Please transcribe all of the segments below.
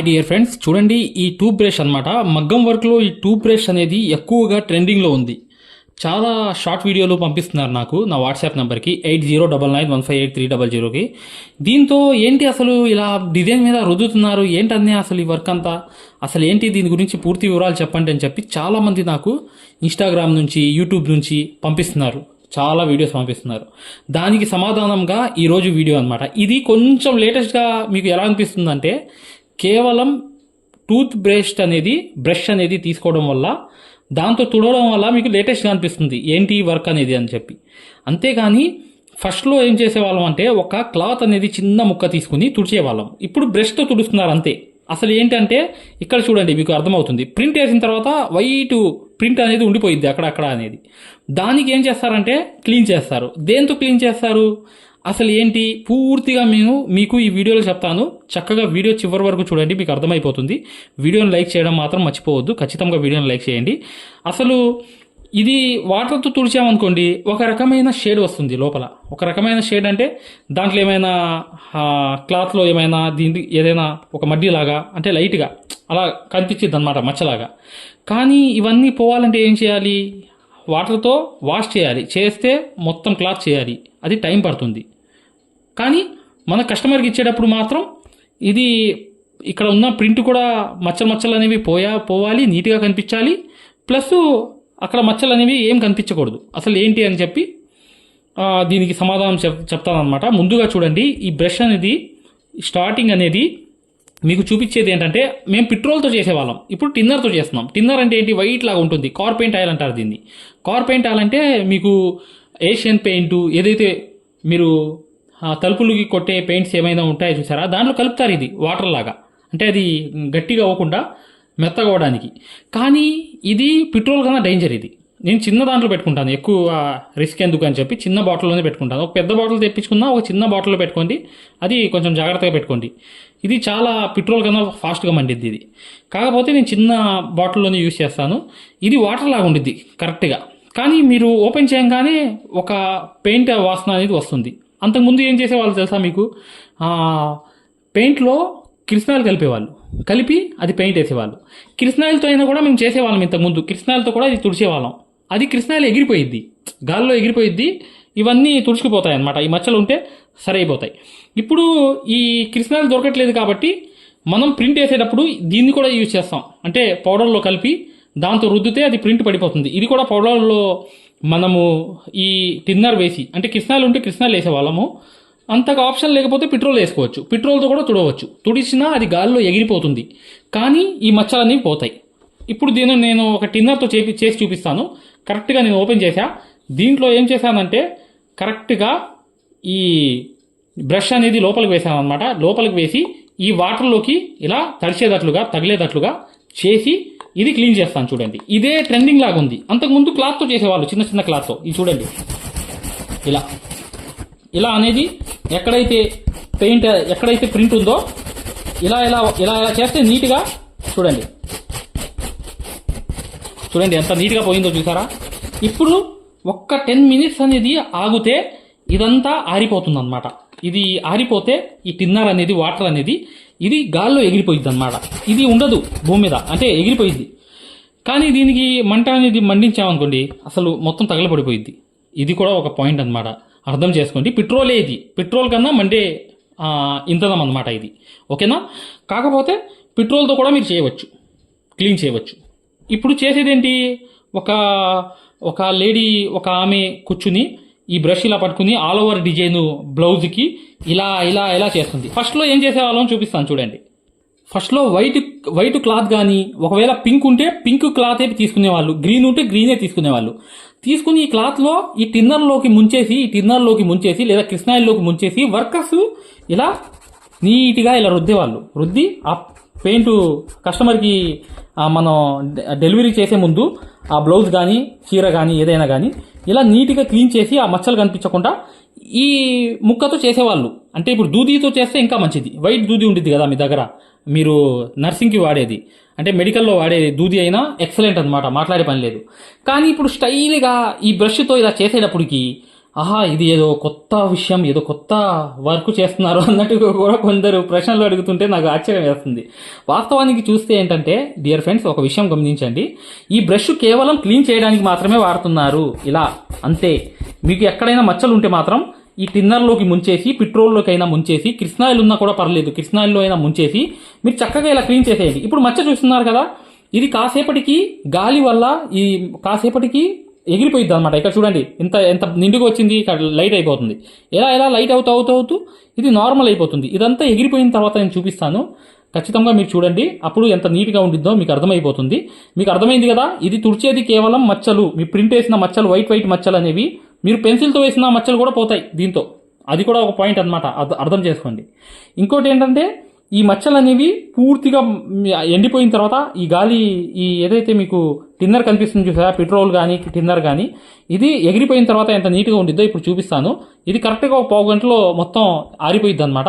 My dear friends చూడండి ఈ tooth brush అనమాట మగ్గం వర్క్లో ఈ టూత్ బ్రష్ అనేది ఎక్కువగా ట్రెండింగ్లో ఉంది. చాలా షార్ట్ వీడియోలు పంపిస్తున్నారు నాకు నా వాట్సాప్ నెంబర్కి eight zero double nine one five eight three double జీరోకి దీంతో ఏంటి అసలు ఇలా డిజైన్ మీద రుద్దుతున్నారు? ఏంటన్నీ అసలు ఈ వర్క్ అంతా? అసలు ఏంటి దీని గురించి పూర్తి వివరాలు చెప్పండి అని చెప్పి చాలామంది నాకు ఇన్స్టాగ్రామ్ నుంచి యూట్యూబ్ నుంచి పంపిస్తున్నారు. చాలా వీడియోస్ పంపిస్తున్నారు. దానికి సమాధానంగా ఈరోజు వీడియో అనమాట ఇది కొంచెం లేటెస్ట్గా మీకు ఎలా అనిపిస్తుందంటే కేవలం టూత్ బ్రష్ అనేది బ్రష్ అనేది తీసుకోవడం వల్ల దాంతో తుడవడం వల్ల మీకు లేటెస్ట్గా అనిపిస్తుంది ఏంటి వర్క్ అనేది అని చెప్పి. అంతేగాని ఫస్ట్లో ఏం చేసేవాళ్ళం అంటే ఒక క్లాత్ అనేది చిన్న ముక్క తీసుకుని తుడిచేవాళ్ళం. ఇప్పుడు బ్రష్తో తుడుస్తున్నారు అంతే. అసలు ఏంటంటే ఇక్కడ చూడండి మీకు అర్థమవుతుంది. ప్రింట్ వేసిన తర్వాత వైట్ ప్రింట్ అనేది ఉండిపోయింది అక్కడక్కడ అనేది. దానికి ఏం చేస్తారంటే క్లీన్ చేస్తారు. దేంతో క్లీన్ చేస్తారు? అసలు ఏంటి పూర్తిగా నేను మీకు ఈ వీడియోలో చెప్తాను. చక్కగా వీడియో చివరి వరకు చూడండి మీకు అర్థమైపోతుంది. వీడియోని లైక్ చేయడం మాత్రం మర్చిపోవద్దు. ఖచ్చితంగా వీడియోని లైక్ చేయండి. అసలు ఇది వాటర్తో తుడిచామనుకోండి ఒక రకమైన షేడ్ వస్తుంది లోపల. ఒక రకమైన షేడ్ అంటే దాంట్లో ఏమైనా క్లాత్లో ఏమైనా దీని ఏదైనా ఒక మడ్డీలాగా అంటే లైట్గా అలా కనిపించింది అనమాట మచ్చలాగా. కానీ ఇవన్నీ పోవాలంటే ఏం చేయాలి? వాటర్తో వాష్ చేయాలి. చేస్తే మొత్తం క్లాత్ చేయాలి. అది టైం పడుతుంది. కానీ మన కస్టమర్కి ఇచ్చేటప్పుడు మాత్రం ఇది ఇక్కడ ఉన్న ప్రింట్ కూడా మచ్చలు మచ్చలు అనేవి పోయా పోవాలి నీట్గా కనిపించాలి. ప్లస్ అక్కడ మచ్చలు అనేవి ఏం కనిపించకూడదు. అసలు ఏంటి అని చెప్పి దీనికి సమాధానం చెప్ చెప్తానమాట ముందుగా చూడండి ఈ బ్రష్ అనేది స్టార్టింగ్ అనేది మీకు చూపించేది ఏంటంటే మేము పెట్రోల్తో చేసేవాళ్ళం. ఇప్పుడు టిన్నర్తో చేస్తున్నాం. టిన్నర్ అంటే ఏంటి? వైట్ లాగా ఉంటుంది. కార్ పెయింట్ ఆయిల్ అంటారు దీన్ని. కార్ పెయింట్ ఆయిల్ అంటే మీకు ఏషియన్ పెయింట్ ఏదైతే మీరు తలుపులకి కొట్టే పెయింట్స్ ఏమైనా ఉంటాయో చూసారా? దాంట్లో కలుపుతారు ఇది వాటర్ లాగా. అంటే అది గట్టిగా అవ్వకుండా మెత్తగా అవ్వడానికి. కానీ ఇది పెట్రోల్ కన్నా డేంజర్ ఇది. నేను చిన్న దాంట్లో పెట్టుకుంటాను ఎక్కువ రిస్క్ ఎందుకు అని చెప్పి చిన్న బాటిల్లోనే పెట్టుకుంటాను. ఒక పెద్ద బాటిల్ తెప్పించుకున్నా ఒక చిన్న బాటిల్లో పెట్టుకోండి అది కొంచెం జాగ్రత్తగా పెట్టుకోండి. ఇది చాలా పెట్రోల్ కన్నా ఫాస్ట్గా మండిద్ది ఇది. కాకపోతే నేను చిన్న బాటిల్లోనే యూస్ చేస్తాను. ఇది వాటర్ లాగా ఉండిద్ది కరెక్ట్గా కానీ మీరు ఓపెన్ చేయగానే ఒక పెయింట్ వాసన అనేది వస్తుంది. అంతకుముందు ఏం చేసేవాళ్ళు తెలుసా మీకు? పెయింట్లో కిరసనాయిల్ కలిపేవాళ్ళు. కలిపి అది పెయింట్ వేసేవాళ్ళు. కిరసనాయిల్తో అయినా కూడా మేము చేసేవాళ్ళం ఇంతకుముందు. కిరసనాయిల్తో కూడా అది తుడిచేవాళ్ళం. అది కిరసనాయిల్ ఎగిరిపోయిద్ది. గాల్లో ఎగిరిపోయిద్ది. ఇవన్నీ తుడుచుకుపోతాయి అన్నమాట ఈ మచ్చలు ఉంటే సరైపోతాయి. ఇప్పుడు ఈ కిరసనాయిల్ దొరకట్లేదు కాబట్టి మనం ప్రింట్ వేసేటప్పుడు దీన్ని కూడా యూజ్ చేస్తాం. అంటే పౌడర్లో కలిపి దాంతో రుద్దితే అది ప్రింట్ పడిపోతుంది. ఇది కూడా పొలాల్లో మనము ఈ టిన్నర్ వేసి అంటే కృష్ణాలు ఉంటే కృష్ణాలు వేసేవాళ్ళము. అంతగా ఆప్షన్ లేకపోతే పెట్రోల్ వేసుకోవచ్చు. పెట్రోల్తో కూడా తుడవచ్చు. తుడిచినా అది గాల్లో ఎగిరిపోతుంది. కానీ ఈ మచ్చలన్నీ పోతాయి. ఇప్పుడు దీన్ని నేను ఒక టిన్నర్తో చేపి చేసి చూపిస్తాను. కరెక్ట్గా నేను ఓపెన్ చేశా. దీంట్లో ఏం చేశానంటే కరెక్ట్గా ఈ బ్రష్ అనేది లోపలికి వేసాను అనమాట లోపలికి వేసి ఈ వాటర్లోకి ఇలా తడిచేటట్లుగా తగిలేటట్లుగా చేసి ఇది క్లీన్ చేస్తాను చూడండి. ఇదే ట్రెండింగ్ లాగా ఉంది. అంతకుముందు క్లాత్తో చేసేవాళ్ళు చిన్న చిన్న క్లాత్తో ఇది చూడండి. ఇలా. ఇలా అనేది ఎక్కడైతే పెయింట్ ఎక్కడైతే ప్రింట్ ఉందో ఇలా ఇలా ఇలా ఇలా చేస్తే నీట్గా చూడండి. చూడండి ఎంత నీట్గా పోయిందో చూసారా? ఇప్పుడు ఒక్క టెన్ మినిట్స్ అనేది ఆగితే ఇదంతా ఆరిపోతుంది అనమాట ఇది ఆరిపోతే ఈ టిన్నర్ అనేది వాటర్ అనేది ఇది గాల్లో ఎగిరిపోయింది అనమాట ఇది ఉండదు భూమి మీద. అంటే ఎగిరిపోయింది కానీ దీనికి మంట అనేది మండించామనుకోండి అసలు మొత్తం తగలబడిపోయింది ఇది కూడా ఒక పాయింట్ అన్నమాట. అర్థం చేసుకోండి. పెట్రోలే ఇది. పెట్రోల్ కన్నా మండే ఇంతదం ఇంధనం అనమాట ఇది. ఓకేనా? కాకపోతే పెట్రోల్తో కూడా మీరు చేయవచ్చు. క్లీన్ చేయవచ్చు. ఇప్పుడు చేసేదేంటి? ఒక ఒక లేడీ ఒక ఆమె కూర్చుని ఈ బ్రష్ ఇలా పట్టుకుని ఆల్ ఓవర్ డిజైన్ బ్లౌజ్కి ఇలా ఇలా ఇలా చేస్తుంది. ఫస్ట్లో ఏం చేసేవాళ్ళం చూపిస్తాను చూడండి. ఫస్ట్లో వైట్ వైట్ క్లాత్ కానీ ఒకవేళ పింక్ ఉంటే పింక్ క్లాతే తీసుకునేవాళ్ళు. గ్రీన్ ఉంటే గ్రీనే తీసుకునేవాళ్ళు. తీసుకుని ఈ క్లాత్లో ఈ టిన్నర్లోకి ముంచేసి ఈ టిన్నర్లోకి ముంచేసి లేదా కృష్ణాయిల్లోకి ముంచేసి వర్కర్స్ ఇలా నీట్గా ఇలా రుద్దేవాళ్ళు. రుద్ది ఆ పెయింట్ కస్టమర్కి మనం డెలివరీ చేసే ముందు ఆ బ్లౌజ్ కానీ చీర కానీ ఏదైనా కానీ ఇలా నీట్గా క్లీన్ చేసి ఆ మచ్చలు కనిపించకుండా ఈ ముక్కతో చేసేవాళ్ళు. అంటే ఇప్పుడు దూదితో చేస్తే ఇంకా మంచిది. వైట్ దూది ఉంటుంది కదా మీ దగ్గర. మీరు నర్సింగ్కి వాడేది. అంటే మెడికల్లో వాడే దూది అయినా ఎక్సలెంట్ అనమాట మాట్లాడే పని లేదు. కానీ ఇప్పుడు స్టైల్గా ఈ బ్రష్తో ఇలా చేసేటప్పటికి ఆహా ఇది ఏదో కొత్త విషయం ఏదో కొత్త వర్క్ చేస్తున్నారు అన్నట్టు కూడా కొందరు ప్రశ్నలు అడుగుతుంటే నాకు ఆశ్చర్యం వేస్తుంది. వాస్తవానికి చూస్తే ఏంటంటే డియర్ ఫ్రెండ్స్ ఒక విషయం గమనించండి. ఈ బ్రష్ కేవలం క్లీన్ చేయడానికి మాత్రమే వాడుతున్నారు. ఇలా అంతే. మీకు ఎక్కడైనా మచ్చలు ఉంటే మాత్రం ఈ టిన్నర్లోకి ముంచేసి పెట్రోల్లోకి అయినా ముంచేసి కృష్ణాయిల్ ఉన్నా కూడా పర్లేదు కృష్ణాయిల్లో అయినా ముంచేసి మీరు చక్కగా ఇలా క్లీన్ చేసేయండి. ఇప్పుడు మచ్చ చూస్తున్నారు కదా ఇది కాసేపటికి గాలి వల్ల ఈ కాసేపటికి ఎగిరిపోయింది అనమాట ఇక్కడ చూడండి ఎంత ఎంత నిండుగా వచ్చింది ఇక్కడ లైట్ అయిపోతుంది. ఎలా ఎలా లైట్ అవుతూ అవుతూ అవుతూ ఇది నార్మల్ అయిపోతుంది. ఇదంతా ఎగిరిపోయిన తర్వాత నేను చూపిస్తాను. ఖచ్చితంగా మీరు చూడండి అప్పుడు ఎంత నీట్గా ఉండిద్దో మీకు అర్థమైపోతుంది. మీకు అర్థమైంది కదా? ఇది తుడిచేది కేవలం మచ్చలు మీ ప్రింట్ వేసిన మచ్చలు వైట్ వైట్ మచ్చలు అనేవి. మీరు పెన్సిల్తో వేసిన మచ్చలు కూడా పోతాయి దీంతో. అది కూడా ఒక పాయింట్ అనమాట అర్థం చేసుకోండి. ఇంకోటి ఏంటంటే ఈ మచ్చలు అనేవి పూర్తిగా ఎండిపోయిన తర్వాత ఈ గాలి ఈ ఏదైతే మీకు టిన్నర్ కనిపిస్తుంది చూసారా పెట్రోల్ కానీ టిన్నర్ కానీ ఇది ఎగిరిపోయిన తర్వాత ఎంత నీట్గా ఉండిద్దో ఇప్పుడు చూపిస్తాను. ఇది కరెక్ట్గా ఒక పావు గంటలో మొత్తం ఆరిపోయిద్ది అనమాట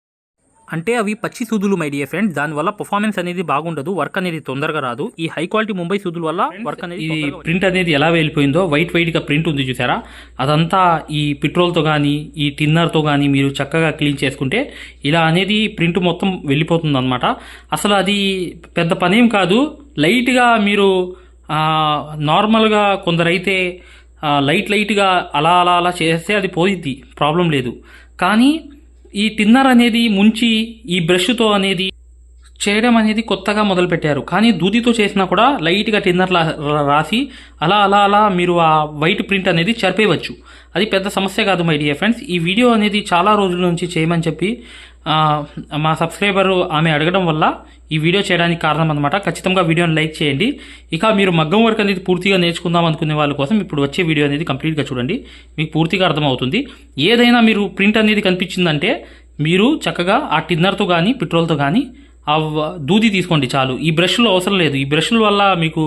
అంటే అవి పచ్చి సూదులు మై డియర్ ఫ్రెండ్స్ దానివల్ల పర్ఫార్మెన్స్ అనేది బాగుండదు వర్క్ అనేది తొందరగా రాదు. ఈ హై క్వాలిటీ ముంబై సూదుల వల్ల వర్క్ అనేది ఈ ప్రింట్ అనేది ఎలా వెళ్ళిపోయిందో వైట్ వైట్గా ప్రింట్ ఉంది చూసారా? అదంతా ఈ పెట్రోల్తో కానీ ఈ టిన్నర్తో కానీ మీరు చక్కగా క్లీన్ చేసుకుంటే ఇలా అనేది ప్రింట్ మొత్తం వెళ్ళిపోతుంది అనమాట అసలు అది పెద్ద పనేం కాదు. లైట్గా మీరు ఆ, నార్మల్గా కొందరైతే లైట్ లైట్గా అలా అలా అలా చేస్తే అది పోయిద్ది. ప్రాబ్లం లేదు. కానీ ఈ టిన్నర్ అనేది ముంచి ఈ బ్రష్తో అనేది చేయడం అనేది కొత్తగా మొదలుపెట్టారు. కానీ దూదితో చేసినా కూడా లైట్గా టిన్నర్ రాసి అలా అలా అలా మీరు ఆ వైట్ ప్రింట్ అనేది చెరిపేయవచ్చు. అది పెద్ద సమస్య కాదు మై డియర్ ఫ్రెండ్స్. ఈ వీడియో అనేది చాలా రోజుల నుంచి చేయమని చెప్పి మా సబ్స్క్రైబర్ ఆమె అడగడం వల్ల ఈ వీడియో చేయడానికి కారణం అనమాట ఖచ్చితంగా వీడియోని లైక్ చేయండి. ఇక మీరు మగ్గం వర్క్ అనేది పూర్తిగా నేర్చుకుందాం అనుకునే వాళ్ళ కోసం ఇప్పుడు వచ్చే వీడియో అనేది కంప్లీట్గా చూడండి. మీకు పూర్తిగా అర్థమవుతుంది. ఏదైనా మీరు ప్రింట్ అనేది కనిపించిందంటే మీరు చక్కగా ఆ టిన్నర్తో కానీ పెట్రోల్తో కానీ ఆ దూది తీసుకోండి చాలు. ఈ బ్రష్లు అవసరం లేదు. ఈ బ్రష్ల వల్ల మీకు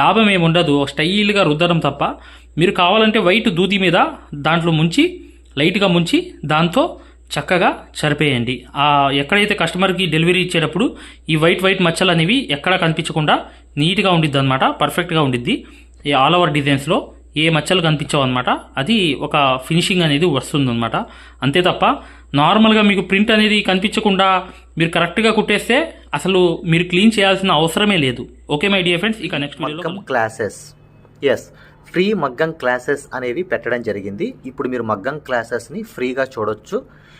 లాభం ఏమి ఉండదు. స్టైల్గా రుద్దడం తప్ప. మీరు కావాలంటే వైట్ దూది మీద దాంట్లో ముంచి లైట్గా ముంచి దాంతో చక్కగా సరిపేయండి ఆ ఎక్కడైతే కస్టమర్కి డెలివరీ ఇచ్చేటప్పుడు ఈ వైట్ వైట్ మచ్చలు అనేవి ఎక్కడా కనిపించకుండా నీట్గా ఉండిద్ది అనమాట పర్ఫెక్ట్గా ఉండిద్ది. ఈ ఆల్ ఓవర్ డిజైన్స్లో ఏ మచ్చలు కనిపించవు అనమాట అది ఒక ఫినిషింగ్ అనేది వస్తుందన్నమాట. అంతే తప్ప నార్మల్గా మీకు ప్రింట్ అనేది కనిపించకుండా మీరు కరెక్ట్గా కుట్టేస్తే అసలు మీరు క్లీన్ చేయాల్సిన అవసరమే లేదు. ఓకే మై డియర్ ఫ్రెండ్స్ ఇక నెక్స్ట్ మగ్గం క్లాసెస్. ఎస్ ఫ్రీ మగ్గం క్లాసెస్ అనేవి పెట్టడం జరిగింది. ఇప్పుడు మీరు మగ్గం క్లాసెస్ని ఫ్రీగా చూడొచ్చు.